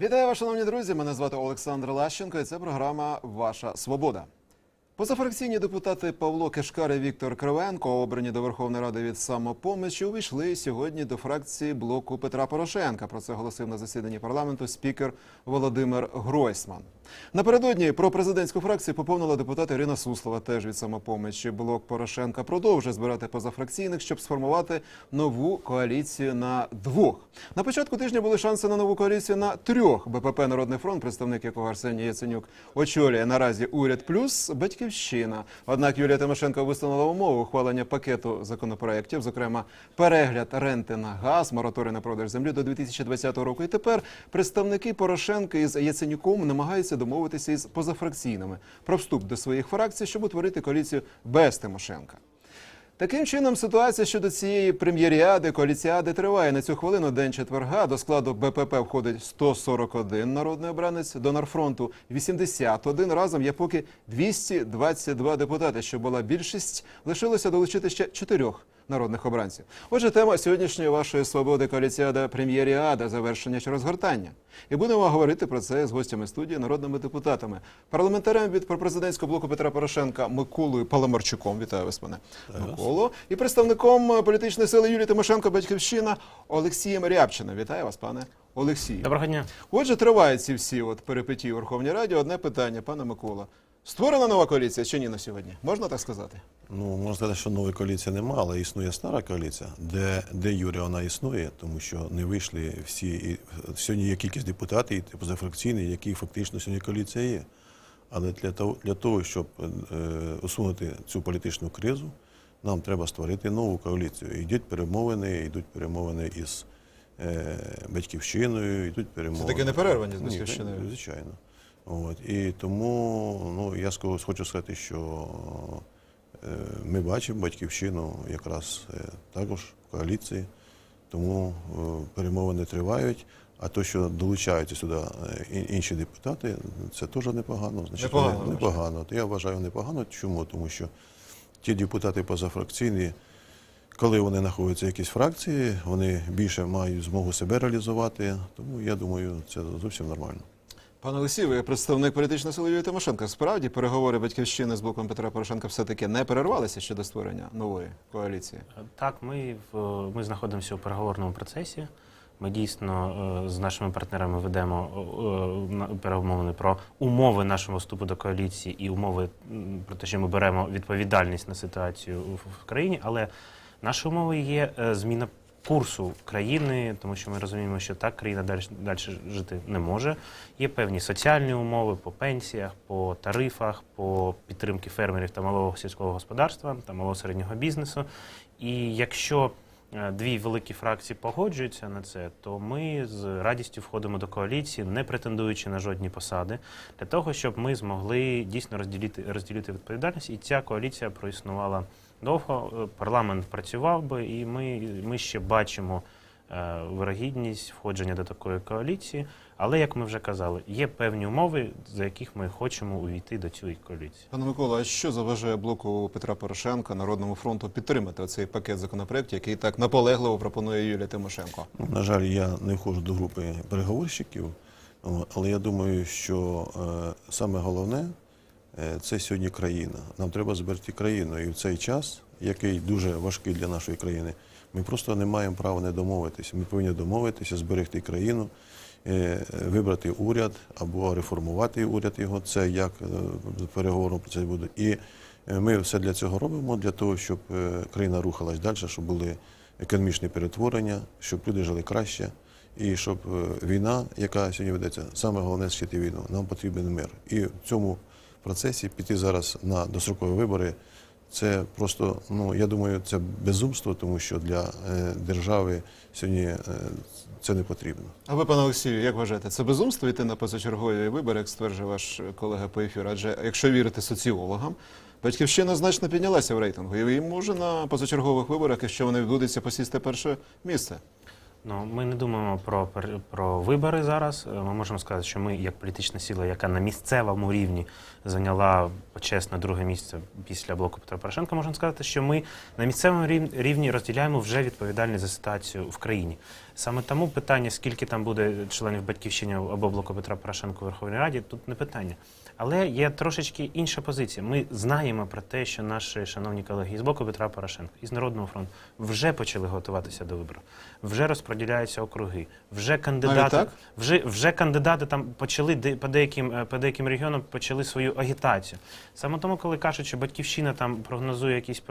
Вітаю вас, шановні друзі. Мене звати Олександр Лащенко, і це програма Ваша Свобода. Позафракційні депутати Павло Кишкар і Віктор Кривенко, обрані до Верховної Ради від самопомочі, увійшли сьогодні до фракції блоку Петра Порошенка. Про це оголосив на засіданні парламенту спікер Володимир Гройсман. Напередодні про президентську фракцію поповнила депутат Ірина Суслова, теж від самопомочі. Блок Порошенка продовжує збирати позафракційних, щоб сформувати нову коаліцію на двох. На початку тижня були шанси на нову коаліцію на трьох. БПП Народний фронт, представник якого Арсеній Яценюк очолює наразі уряд плюс батьківщина. Однак Юлія Тимошенко висунула умови ухвалення пакету законопроєктів, зокрема перегляд ренти на газ, мораторій на продаж землі до 2020 року. І тепер представники Порошенка із Яценюком намагаються домовитися із позафракційними про вступ до своїх фракцій, щоб утворити коаліцію без Тимошенка. Таким чином, ситуація щодо цієї прем'єріади, коаліціади триває. На цю хвилину день четверга до складу БПП входить 141 народний обранець, до Нарфронту 81. Разом є поки 222 депутати, що була більшість. Лишилося долучити ще чотирьох народних обранців. Отже, тема сьогоднішньої вашої свободи коаліціада прем'єріада, завершення чи розгортання. І будемо говорити про це з гостями студії, народними депутатами, парламентарем від пропрезидентського блоку Петра Порошенка Миколою Паламарчуком. Вітаю вас, пане Миколо. І представником політичної сили Юлії Тимошенко Батьківщина Олексієм Рябчином. Вітаю вас, пане Олексію. Доброго дня. Отже, тривають ці всі от перипетії у Верховній Раді. Одне питання, пане Микола. Створена нова коаліція чи ні на сьогодні? Можна так сказати? Ну, можна сказати, що нової коаліції немає, але існує стара коаліція, де, де Юрія вона існує, тому що не вийшли всі. І сьогодні є кількість депутатів, і позафракційних, які фактично сьогодні коаліція є. Але для того, для того щоб е, усунути цю політичну кризу, нам треба створити нову коаліцію. Йдуть перемовини, йдуть перемовини із е, батьківщиною, йдуть перемовини. Це таки не перервані з Ні, Звичайно. От. І тому ну, я хочу сказати, що е, ми бачимо батьківщину якраз е, також в коаліції, тому е, перемовини тривають. А то, що долучаються сюди інші депутати, це теж непогано. Значить, Непогано, вони- непогано. Я вважаю непогано. Чому? Тому що ті депутати позафракційні, коли вони знаходяться в якійсь фракції, вони більше мають змогу себе реалізувати. Тому я думаю, це зовсім нормально. Пане Олексій, ви представник політичної сили Юлії Тимошенко. Справді переговори батьківщини з блоком Петра Порошенка все-таки не перервалися щодо створення нової коаліції. Так, ми в ми знаходимося у переговорному процесі. Ми дійсно е, з нашими партнерами ведемо е, перемовини про умови нашого вступу до коаліції і умови про те, що ми беремо відповідальність на ситуацію в країні. Але наші умови є е, зміна курсу країни, тому що ми розуміємо, що так країна далі, далі жити не може. Є певні соціальні умови по пенсіях, по тарифах, по підтримки фермерів та малого сільського господарства та малого середнього бізнесу. І якщо е, дві великі фракції погоджуються на це, то ми з радістю входимо до коаліції, не претендуючи на жодні посади, для того, щоб ми змогли дійсно розділити, розділити відповідальність, і ця коаліція проіснувала довго. Е, Парламент працював би, і ми, ми ще бачимо е, вирогідність входження до такої коаліції. Але як ми вже казали, є певні умови, за яких ми хочемо увійти до цієї коаліції. Пане Микола, а що заважає блоку Петра Порошенка Народному фронту підтримати оцей пакет законопроєктів, який так наполегливо пропонує Юлія Тимошенко? Ну, На жаль, я не входжу до групи переговорщиків, але я думаю, що е, саме головне це сьогодні країна. Нам треба зберегти країну. І в цей час, який дуже важкий для нашої країни, ми просто не маємо права не домовитися. Ми повинні домовитися, зберегти країну, е, вибрати уряд або реформувати уряд його. Це як е, в переговорному процесі буде. І е, ми все для цього робимо, для того, щоб е, країна рухалась далі, щоб були економічні перетворення, щоб люди жили краще. І щоб е, війна, яка сьогодні ведеться, саме головне зчити війну. Нам потрібен мир. І в цьому процесі піти зараз на дострокові вибори. Це просто, ну я думаю, це безумство, тому що для е, держави сьогодні е, це не потрібно. А ви, пане Олексію, як вважаєте, це безумство йти на позачергові вибори, як стверджує ваш колега по ефіру? Адже якщо вірити соціологам, батьківщина значно піднялася в рейтингу, і їм може на позачергових виборах, якщо вони відбудуться, посісти перше місце. Ну, ми не думаємо про, про вибори зараз. Е, Ми можемо сказати, що ми, як політична сила, яка на місцевому рівні зайняла почесне друге місце після блоку Петра Порошенка, можемо сказати, що ми на місцевому рівні розділяємо вже відповідальність за ситуацію в країні. Саме тому питання, скільки там буде членів батьківщини або блоку Петра Порошенка у Верховній Раді, тут не питання. Але є трошечки інша позиція. Ми знаємо про те, що наші шановні колеги із боку Петра Порошенка, із Народного фронту вже почали готуватися до виборів, вже розподіляються округи, вже кандидати, вже, вже кандидати там почали по деяким, е, по деяким регіонам почали свою агітацію. Саме тому, коли кажуть, що батьківщина там прогнозує якісь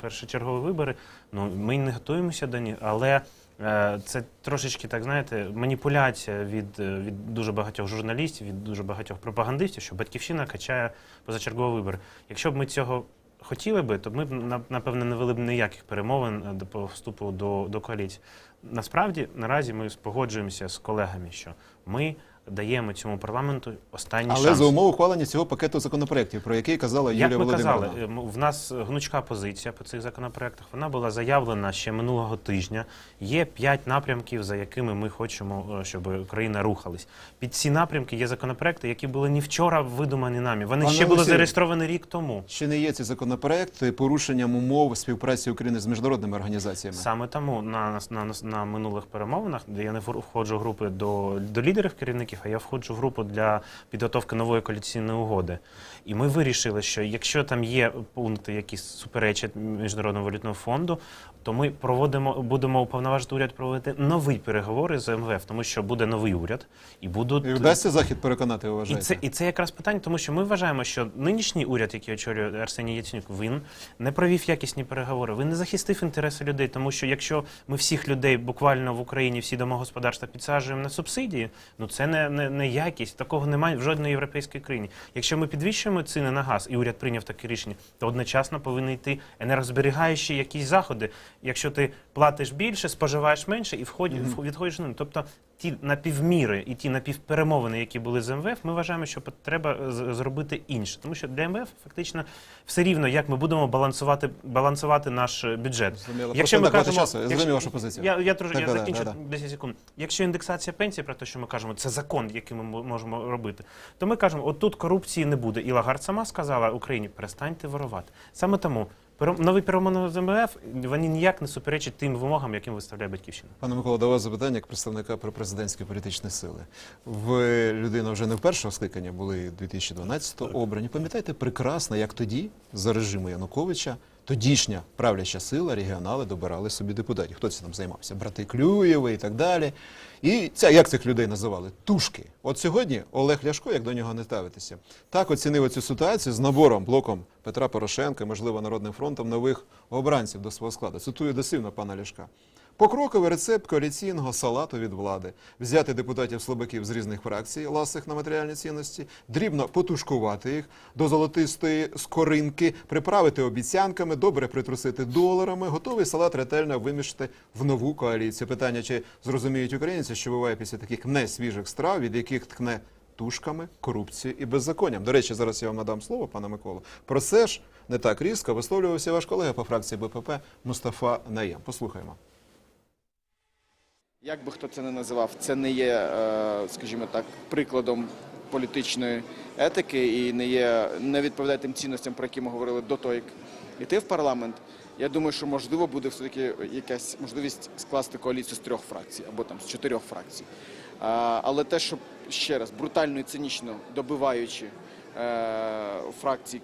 першочергові вибори, ну ми не готуємося до них, але. Е, Це трошечки так знаєте, маніпуляція від, е, від дуже багатьох журналістів, від дуже багатьох пропагандистів, що батьківщина качає позачергові вибори. Якщо б ми цього хотіли би, то ми б напевно не вели б ніяких перемовин е, до вступу до, до коаліції. Насправді наразі ми погоджуємося з колегами, що ми даємо цьому парламенту останній Але шанс. за умови ухвалення цього пакету законопроєктів, про який казала Юлія Як ми казали, е, в нас гнучка позиція по цих законопроектах. Вона була заявлена ще минулого тижня. Є п'ять напрямків, за якими ми хочемо, е, щоб Україна рухалась. Під ці напрямки є законопроекти, які були не вчора видумані нами. Вони Пане ще були зареєстровані рік тому. Чи не є ці законопроекти порушенням умов співпраці України з міжнародними організаціями? Саме тому на, на, на, на минулих перемовинах, де я не входжу групи до, до лідерів керівників, а я входжу в групу для підготовки нової коаліційної угоди. І ми вирішили, що якщо там є пункти, які суперечать міжнародному валютному фонду, то ми проводимо, будемо уповноважити уряд проводити нові переговори з МВФ, тому що буде новий уряд і будуть І вдасться захід переконати, ви і це, і це якраз питання, тому що ми вважаємо, що нинішній уряд, який очолює Арсеній Яценюк, він не провів якісні переговори, він не захистив інтереси людей. Тому що якщо ми всіх людей буквально в Україні, всі домогосподарства підсаджуємо на субсидії, ну це не, не, не якість. Такого немає в жодній європейській країні. Якщо ми підвищуємо ціни на газ, і уряд прийняв таке рішення, то одночасно повинні йти енергозберігаючі якісь заходи. Якщо ти платиш більше, споживаєш менше і входь, відходиш ним. Тобто ті напівміри і ті напівперемовини, які були з МВФ, ми вважаємо, що треба зробити інше. Тому що для МВФ фактично все рівно, як ми будемо балансувати, балансувати наш бюджет. Зрозуміло. Просто так багато часу. Я зрозумів вашу позицію. Я, я трошки я да, закінчу да, да. 10 секунд. Якщо індексація пенсії, про те, що ми кажемо, це закон, який ми можемо робити, то ми кажемо, от тут корупції не буде. І Лагард сама сказала Україні, перестаньте ворувати. Саме тому пере- перемоги з МВФ вони ніяк не суперечать тим вимогам, яким виставляє батьківщина. Пане Микола, до вас запитання як представника пропрезидентської політичної сили. Ви людина вже не в першого скликання, були 2012-го обрані. Пам'ятаєте прекрасно, як тоді, за режиму Януковича, тодішня правляча сила, регіонали добирали собі депутатів. Хто це там займався? Брати Клюєви і так далі. І ця, як цих людей називали? Тушки. От сьогодні Олег Ляшко, як до нього не ставитися, так оцінив цю ситуацію з набором блоком Петра Порошенка, можливо, Народним фронтом нових обранців до свого складу. Цитую досивно пана Ляшка. Покроковий рецепт коаліційного салату від влади взяти депутатів слабаків з різних фракцій, ласих на матеріальні цінності, дрібно потушкувати їх до золотистої скоринки, приправити обіцянками, добре притрусити доларами, готовий салат ретельно вимішати в нову коаліцію. Питання, чи зрозуміють українці, що буває після таких несвіжих страв, від яких ткне тушками, корупцією і беззаконням. До речі, зараз я вам надам слово, пане Миколо. Про це ж не так різко висловлювався ваш колега по фракції БПП Мустафа Наєм. Послухаємо. Як би хто це не називав, це не є, е, скажімо так, прикладом політичної етики і не є не відповідає тим цінностям, про які ми говорили до того, як йти в парламент. Я думаю, що можливо буде все таки якась можливість скласти коаліцію з трьох фракцій або там з чотирьох фракцій. Але те, що ще раз брутально і цинічно добиваючи е, фракцій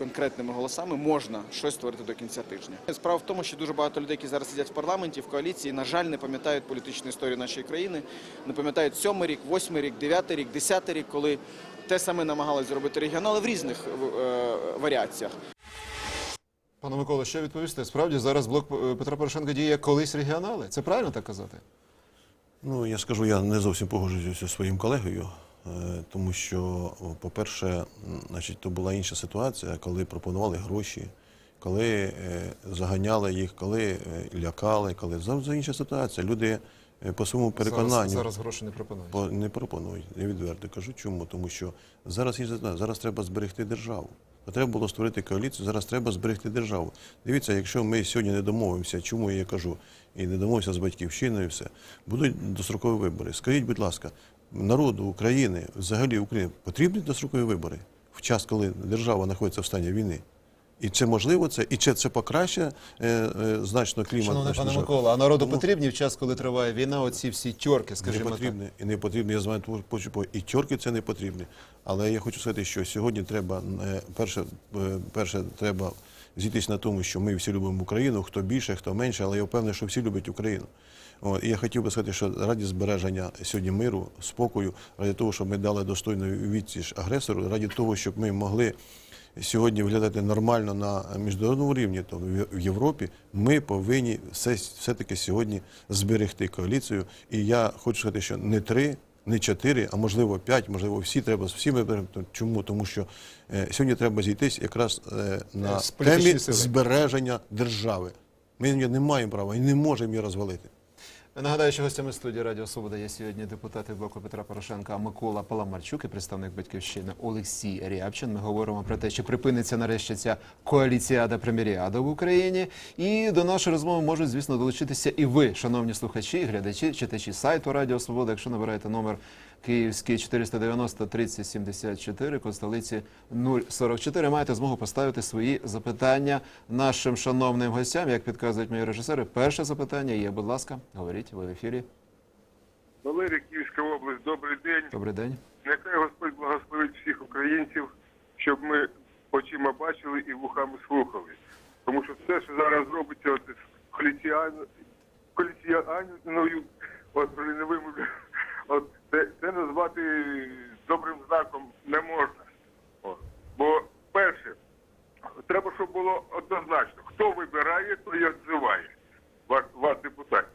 конкретними голосами можна щось створити до кінця тижня. Справа в тому, що дуже багато людей, які зараз сидять в парламенті, в коаліції, на жаль, не пам'ятають політичну історію нашої країни, не пам'ятають сьомий рік, восьмий рік, дев'ятий рік, десятий рік, коли те саме намагалися зробити регіонали в різних е, варіаціях. Пане Микола, що відповісти? Справді зараз блок е, Петра Порошенка діє як колись регіонали. Це правильно так казати? Ну, я скажу, я не зовсім погоджуюся зі своїм колегою, тому що, по-перше, значить, то була інша ситуація, коли пропонували гроші, коли е, заганяли їх, коли е, лякали, коли зовсім інша ситуація. Люди е, по своєму переконанню Зараз, зараз гроші не пропонують. по- не пропонують. Я відверто кажу, чому? Тому що зараз інша ситуація. Зараз треба зберегти державу. треба було створити коаліцію. Зараз треба зберегти державу. Дивіться, якщо ми сьогодні не домовимося, чому я кажу, і не домовимося з батьківщиною, і все будуть дострокові вибори. Скажіть, будь ласка, народу України, взагалі України, потрібні дострокові вибори в час, коли держава знаходиться в стані війни. І це можливо, це і це, це покраще е, е, значно клімат. Шановний пане. Микола, а народу Тому- потрібні в час, коли триває війна, оці всі тьорки, не скажімо так. потрібні і не потрібні. Я знаю, тому хочу і тьорки це не потрібні. Але я хочу сказати, що сьогодні треба е, перше, е, перше треба зійтись на тому, що ми всі любимо Україну, хто більше, хто менше, але я впевнений, що всі люблять Україну. І я хотів би сказати, що раді збереження сьогодні миру, спокою, раді того, щоб ми дали достойну відсіч агресору, раді того, щоб ми могли сьогодні виглядати нормально на міжнародному рівні, то в- Європі ми повинні все, все-таки сьогодні зберегти коаліцію. І я хочу сказати, що не три, не чотири, а можливо п'ять, можливо, всі треба всі ми беремо. Чому? Тому що е, сьогодні треба зійтись якраз е, на З темі сили. збереження держави. Ми не маємо права і не можемо її розвалити. Нагадаю, що гостями студії Радіо Свобода є сьогодні депутати блоку Петра Порошенка Микола Паламарчук і представник батьківщини Олексій Рябчин. Ми говоримо про те, чи припиниться нарешті ця коаліціада преміріада в Україні. І до нашої розмови можуть, звісно, долучитися і ви, шановні слухачі, глядачі, читачі сайту Радіо Свобода. Якщо набираєте номер Київський 490 30 74, код столиці 044, маєте змогу поставити свої запитання нашим шановним гостям. Як підказують мої режисери, перше запитання є. Будь ласка, говоріть, ви в ефірі. Валерій, Київська область, добрий день. Добрий день. Нехай Господь благословить всіх українців, щоб ми очима бачили і вухами слухали. Тому що все, що зараз робиться от коаліціаною, от вимовлю, от це, це назвати добрим знаком не можна. От. Бо перше, треба, щоб було однозначно, хто вибирає, то і відзиває вас, вас депутатів.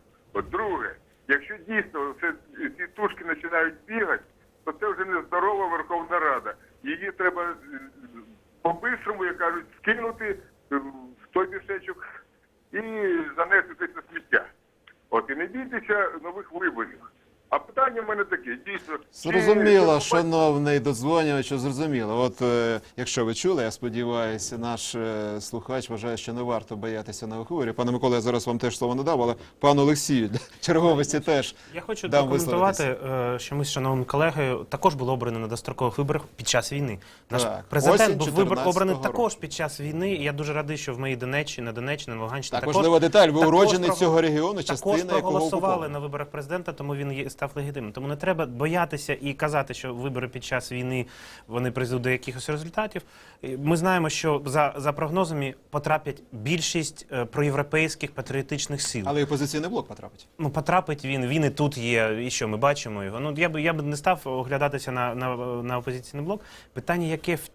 Друге, якщо дійсно це, ці тушки починають бігати, то це вже не здорова Верховна Рада. Її треба е, по-бистрому, як кажуть, скинути е, в той мішечок і занести це сміття. От і не бійтеся нових виборів. А питання в мене таке, дійсно. Зрозуміло, чи- шановний додзвонювач, зрозуміло. От е, якщо ви чули, я сподіваюся, наш е, слухач вважає, що не варто боятися нових виборів. Пане Микола, я зараз вам теж слово не дав, але пану Олексію для черговості теж Я хочу дам висловитися. е, що ми з шановним колегою також були обрані на дострокових виборах під час війни. Наш Так. президент Осінь був вибор обраний року. також під час війни. І я дуже радий, що в моїй Донеччині, на Донеччині, на Луганщині Так, також, важлива деталь. Ви уроджений цього регіону, також частина якого проголосували на виборах президента, тому він є став легітимним. Тому не треба боятися і казати, що вибори під час війни вони призведуть до якихось результатів. Ми знаємо, що за, за прогнозами потрапять більшість е, проєвропейських патріотичних сил. Але і опозиційний блок потрапить. Ну, потрапить він, він і тут є, і що ми бачимо його. Ну я б я б не став оглядатися на, на, на опозиційний блок. Питання, яке в,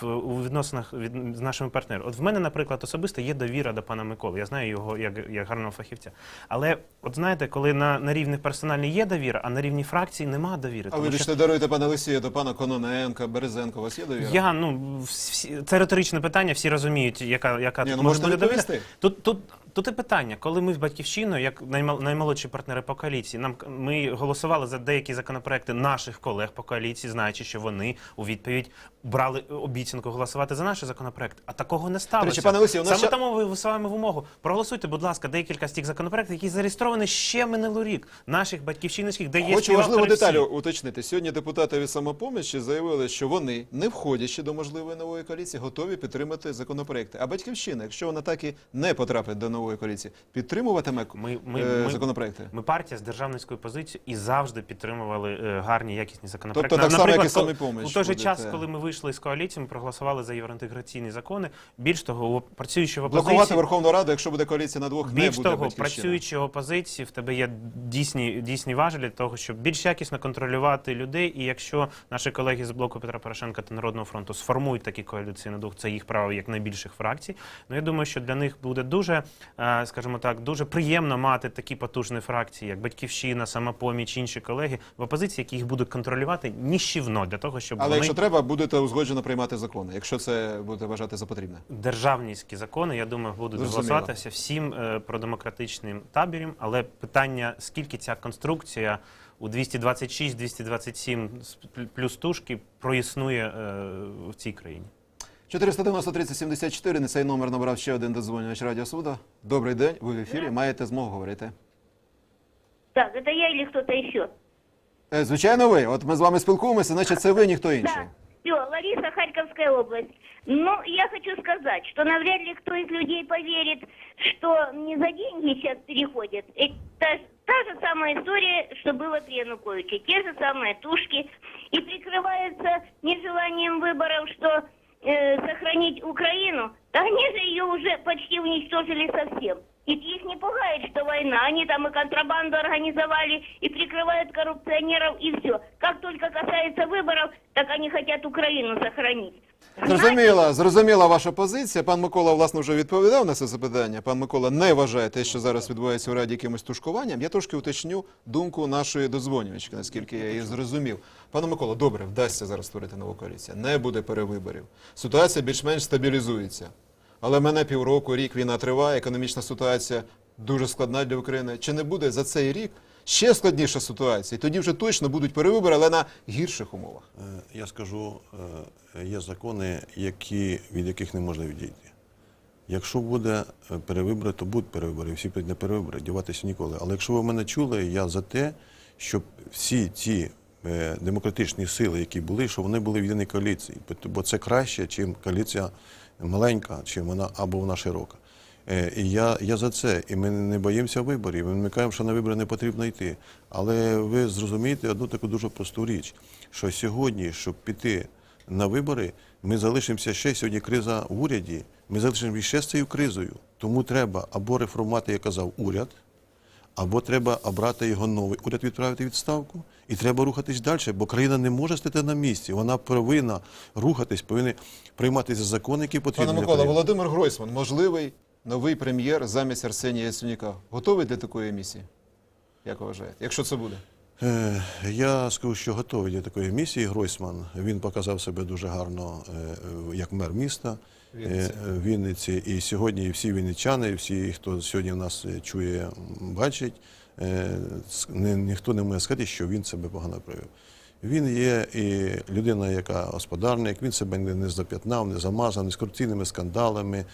в у відносинах від з нашими партнерами. От в мене, наприклад, особисто є довіра до пана Миколи. Я знаю його як, як гарного фахівця. Але от знаєте, коли на, на рівні персональній є довіра, а на рівні фракції немає довіри. А тому ви що- не даруєте пане Лисія до пана Кононенка, Березенко. У вас є довіра? я ну всі, це риторичне питання, всі розуміють, яка, яка Ні, тут ну, може бути довіра. Тут, тут, тут і питання, коли ми з батьківщиною, як наймол- наймолодші партнери по коаліції, нам ми голосували за деякі законопроекти наших колег по коаліції, знаючи, що вони у відповідь брали обіцянку голосувати за наші законопроекти. А такого не сталося. Речі, пане Олексію, у нас Саме ще- тому ви висуваємо вимогу. Проголосуйте, будь ласка, декілька з тих законопроектів, які зареєстровані ще минулий рік, наших батьківщинських, де є Хочу важливу всі. уточнити. Сьогодні депутати від самопомочі заявили, що вони, не входячи до можливої нової коаліції, готові підтримати законопроекти. А батьківщина, якщо вона так і не потрапить до нової коаліції, підтримуватиме Ми- ми- е, законопроекти. Ми партія з державницькою позицією і завжди підтримували е, гарні якісні законопроекти. Тобто так На- само, як і наприклад, «Самопоміч» у той же час, коли ми вийшли з коаліції, ми проголосували за євроінтеграційні закони. Більш того, працюючи в Блокувати Верховну Раду, якщо буде коаліція на двох, не більш буде того, працюючи в опозиції, в тебе є дійсні дійсні важелі для того, щоб більш якісно контролювати людей. І якщо наші колеги з блоку Петра Порошенка та Народного фронту сформують такі коаліції на двох, це їх право як найбільших фракцій. Ну я думаю, що для них буде дуже, скажімо так, дуже приємно мати такі потужні фракції, як Батьківщина, Самопоміч, інші колеги в опозиції, які їх будуть контролювати ніщівно для того, щоб Але вони якщо треба, будете узгоджено приймати закони, якщо це будете вважати за потрібне. державницькі закони, я думаю, будуть голосуватися всім е, продемократичним табором. Але питання, скільки ця конструкція у 226-227 с- плюс тушки проіснує е, в цій країні. 490 30 74, на цей номер набрав ще один дозвонювач Радіо Свобода. Добрий день, ви в ефірі, маєте змогу говорити. Так, это я или кто-то еще? Е, Звичайно, ви. От ми з вами спілкуємося, значить це ви, ніхто інший. Да. Все, Лариса, Харьковская область. Ну, я хочу сказать, что навряд ли кто из людей поверит, что не за деньги сейчас переходят. Это ж- та же самая история, что было при Януковиче. Те же самые тушки. И прикрываются нежеланием выборов, что э, сохранить Украину. Да они же ее уже почти уничтожили совсем. И их не пугает, что война. Они там и контрабанду организовали, и прикрывают коррупционеров, и все. Как только касается выборов, так они хотят Украину сохранить. Зрозуміла, зрозуміла ваша позиція. Пан Микола, власне, вже відповідав на це запитання. Пан Микола не вважає те, що зараз відбувається у раді якимось тушкуванням. Я трошки уточню думку нашої дозвонювачки, наскільки я її зрозумів. Пане Микола, добре, вдасться зараз створити нову коаліцію. Не буде перевиборів. Ситуація більш-менш стабілізується. Але мене півроку, рік війна триває, економічна ситуація дуже складна для України. Чи не буде за цей рік ще складніша ситуація? І тоді вже точно будуть перевибори, але на гірших умовах. Е, Я скажу, е, є закони, які, від яких не можна відійти. Якщо буде е, перевибори, то будуть перевибори, всі підуть на перевибори, діватися ніколи. Але якщо ви мене чули, я за те, щоб всі е, демократичні сили, які були, щоб вони були в єдиній коаліції. Бо- це краще, чим коаліція маленька, чи вона або вона широка. Е, І я, я за це. І ми не боїмося виборів. Ми вмикаємо, що на вибори не потрібно йти. Але ви зрозумієте одну таку дуже просту річ, що сьогодні, щоб піти на вибори, ми залишимося ще сьогодні криза в уряді. Ми залишимося ще з цією кризою. Тому треба або реформувати, як казав уряд, або треба обрати його новий уряд, відправити відставку, і треба рухатись далі, бо країна не може стати на місці. Вона повинна рухатись, повинні прийматися закони, які потрібні. Пане Микола. Володимир Гройсман, можливий новий прем'єр замість Арсенія Яценюка. Готовий для такої місії? Як вважаєте? Якщо це буде? Е, Я скажу, що готовий до такої місії. Гройсман він показав себе дуже гарно е, як мер міста Вінниці. е, е, Вінниці. І сьогодні всі вінничани, всі, хто сьогодні нас е, чує, бачить, ні- ніхто не може сказати, що він себе погано провів. Він є і людина, яка господарник, він себе не зап'ятнав, не замазав, не з корупційними скандалами.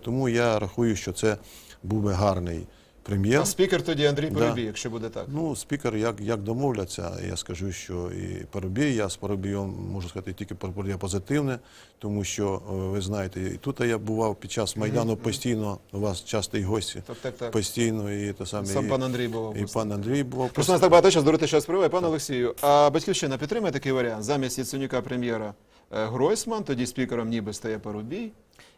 Тому я рахую, що це був би гарний прем'єр. А спікер тоді Андрій Да. Парубій, якщо буде так. Ну, спікер, як, як домовляться, я скажу, що і Парубій, я з Парубієм можу сказати тільки про позитивне, тому що е, ви знаєте, і тут я бував під час Майдану постійно, у вас частий гості, Так, так, так. постійно, і те саме. Сам і, пан Андрій був. і пан Андрій був. Просто нас так багато часу, дороти час прививає. Пане Олексію, а Батьківщина підтримує такий варіант? Замість Яценюка прем'єра е, Гройсман, тоді спікером ніби стає Парубій.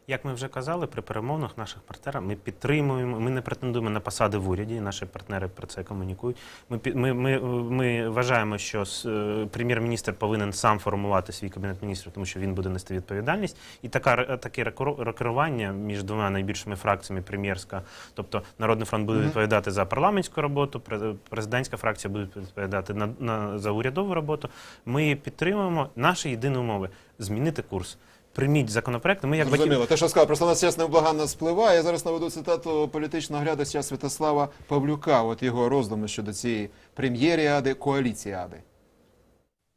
Як ми вже казали, при перемовинах наших партнерів ми підтримуємо, ми не претендуємо на посади в уряді. Наші партнери про це комунікують. Ми ми, ми, ми вважаємо, що е, прем'єр-міністр повинен сам формувати свій кабінет міністрів, тому що він буде нести відповідальність. І така р- таке рокерування між двома найбільшими фракціями прем'єрська, тобто Народний фронт буде відповідати за парламентську роботу, пре- президентська фракція буде відповідати на, на за урядову роботу. Ми підтримуємо наші єдині умови змінити курс. Прийміть законопроект. Ми як Зрозуміло. Батьків... Те, що сказав, просто нас час невблаганно спливає. Я зараз наведу цитату політичного глядача Святослава Павлюка. От його роздуми щодо цієї прем'єріади, коаліціади.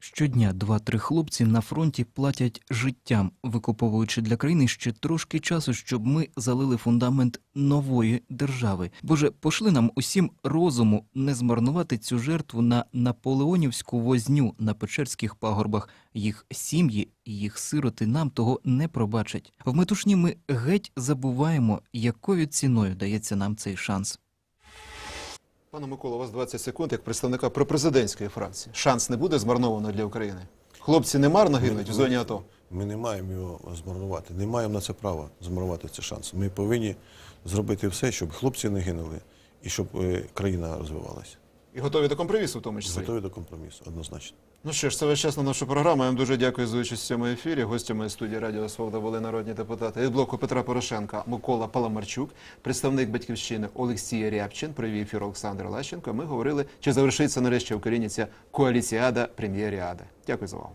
Щодня два-три хлопці на фронті платять життям, викуповуючи для країни ще трошки часу, щоб ми залили фундамент нової держави. Боже, пошли нам усім розуму не змарнувати цю жертву на наполеонівську возню на печерських пагорбах. Їх сім'ї і їх сироти нам того не пробачать. В метушні ми геть забуваємо, якою ціною дається нам цей шанс. Пане Микола, у вас 20 секунд як представника пропрезидентської фракції. Шанс не буде змарновано для України. Хлопці не марно гинуть в зоні АТО. Ми не маємо його змарнувати, не маємо на це права змарнувати цей шанс. Ми повинні зробити все, щоб хлопці не гинули і щоб е, країна розвивалася. І готові до компромісу в тому числі. Готові до компромісу, однозначно. Ну що ж, це весь час на нашу програму. Я вам дуже дякую за участь в цьому ефірі. Гостями студії Радіо Свобода були народні депутати від блоку Петра Порошенка Микола Паламарчук, представник батьківщини Олексій Рябчин, провів ефір Олександр Лащенко. Ми говорили, чи завершиться нарешті в Україні ця коаліціада прем'єріада. Дякую за увагу.